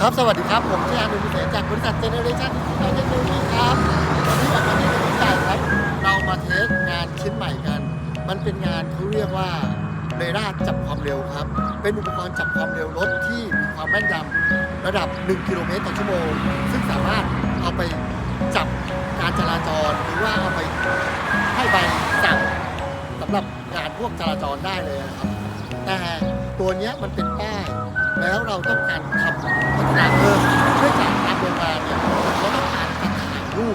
ครับ สวัสดีครับ ผมชื่ออานุพิเศษจากบริษัทเจเนอเรชั่นไอเทคโนโลยีครับวันนี้ออกมาที่ถนนใหญ่ครับ เรามาเทสงานชิ้นใหม่กัน มันเป็นงานเขาเรียกว่าเรดาร์จับความเร็วครับ เป็นอุปกรณ์จับความเร็วรถที่มีความแม่นยำระดับ 1 กิโลเมตรต่อชั่วโมง ซึ่งสามารถเอาไปจับการจราจร หรือว่าเอาไปให้ใบสั่งสำหรับงานพวกจราจรได้เลยนะครับ แต่ตัวนี้มันเป็นป้ายแล้วเราต้องการ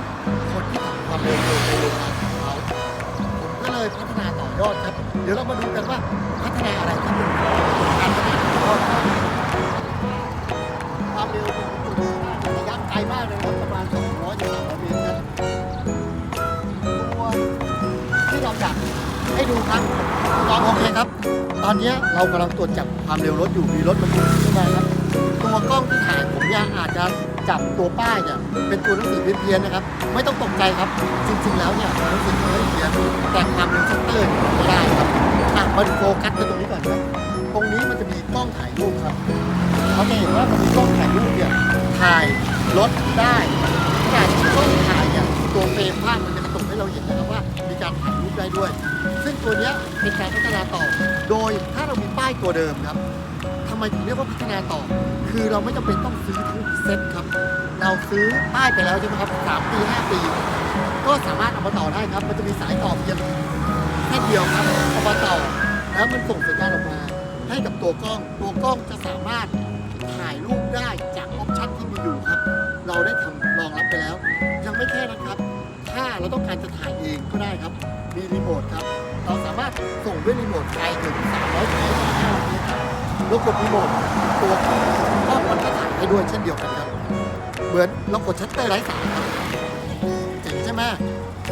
ถ่ายรูปคนที่ทำความเร็วในโรงงานของเขาผมก็เลยพัฒนาต่อยอดครับ เดี๋ยวเรามาดูกันว่าพัฒนาอะไรที่เป็นการพัฒนาต่อยอดครับความเร็วของระยะไกลมากเลยครับประมาณ200ถึง300เมตรครับตัวที่เราอยากให้ดูครับลองโอเคครับ ตอนนี้เรากำลังตรวจจับความเร็วรถอยู่มีรถบรรทุกขึ้นมาครับ ตัวกล้องที่ถ่ายผมเนี่ยอาจจะจับตัวป้ายเนี่ยเป็นตัวหนังสือเพี้ยนๆนะครับ ไม่ต้องตกใจครับ จริงๆแล้วเนี่ยหนังสือเพี้ยนแต่ความเร็วชัตเตอร์เนี่ยไม่ได้ครับอะมาดูโฟกัสกันตรงนี้ก่อนครับตรงนี้มันจะมีกล้องถ่ายรูปครับเขาจะเห็นว่ามันมีกล้องถ่ายรูปเนี่ยถ่ายรถได้ขนาดกล้องถ่ายเนี่ยตัวเฟรมภาพมันจะกระตุกให้เราเห็นนะครับว่า มีการถ่ายรูปได้ด้วย ซึ่งตัวเนี้ยเป็นการพัฒนาต่อ โดยถ้าเรามีป้ายตัวเดิมครับ ไมถึงเรียกว่าพัฒนาต่อ คือเราไม่จำเป็นต้องซื้อทั้งเซ็ตครับ เราซื้อป้ายไปแล้วใช่ไหมครับสามปีห้าปี ก็สามารถเอามาต่อได้ครับ มันจะมีสายต่อเพียงแค่เดียวครับเอามาต่อ แล้วมันส่งสัญญาณออกมา ให้กับตัวกล้อง ตัวกล้องจะสามารถถ่ายรูปได้จากออปชันที่มีอยู่ครับ เราได้ทำรองรับไปแล้ว ยังไม่แค่นั้นครับ ถ้าเราต้องการจะถ่ายเองก็ได้ครับ มีรีโมทครับ เราสามารถส่งด้วยรีโมทไกลถึง300เมตร500เมตร แล้วกดรีโมทตัวกล้องมันก็ถ่ายได้ด้วยเช่นเดียวกันครับ เหมือนเรากดชัตเตอร์ไร้สายครับเจ๋งใช่ไหม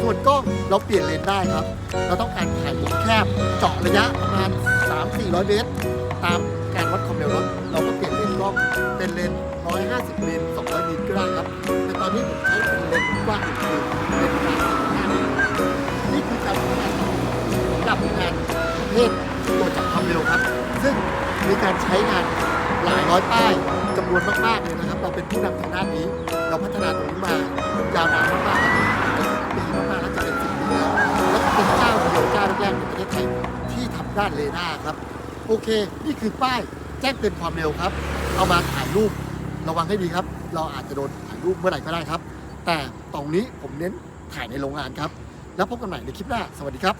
ส่วนกล้องเราเปลี่ยนเลนได้ครับ เราต้องการถ่ายมุมแคบเจาะระยะประมาณ 3-400 เมตร ตามการวัดความเร็วรถเราก็เปลี่ยนเลนกล้องเป็นเลน150มิล200มิลก็ได้ครับ แต่ตอนนี้ผมใช้เป็นเลนกว้างอีกคือเลนประมาณ45มิลนี่คือการพัฒนาต่อสำหรับงานประเภท การใช้งานหลายร้อยป้ายจำนวนมากๆเลยนะครับ เราเป็นผู้นำทางด้านนี้ เราพัฒนาตรงนี้มายาวนานมากๆปีมากๆแล้วจะเป็นสิบปีแล้วแล้วเป็นเจ้าเดียวเจ้าแรกๆในประเทศไทยที่ทำด้านเรดาครับ โอเค นี่คือป้ายแจ้งเตือนความเร็วครับ เอามาถ่ายรูประวังให้ดีครับ เราอาจจะโดนถ่ายรูปเมื่อไหร่ก็ได้ครับ แต่ตรงนี้ผมเน้นถ่ายในโรงงานครับ แล้วพบกันใหม่ในคลิปหน้า สวัสดีครับ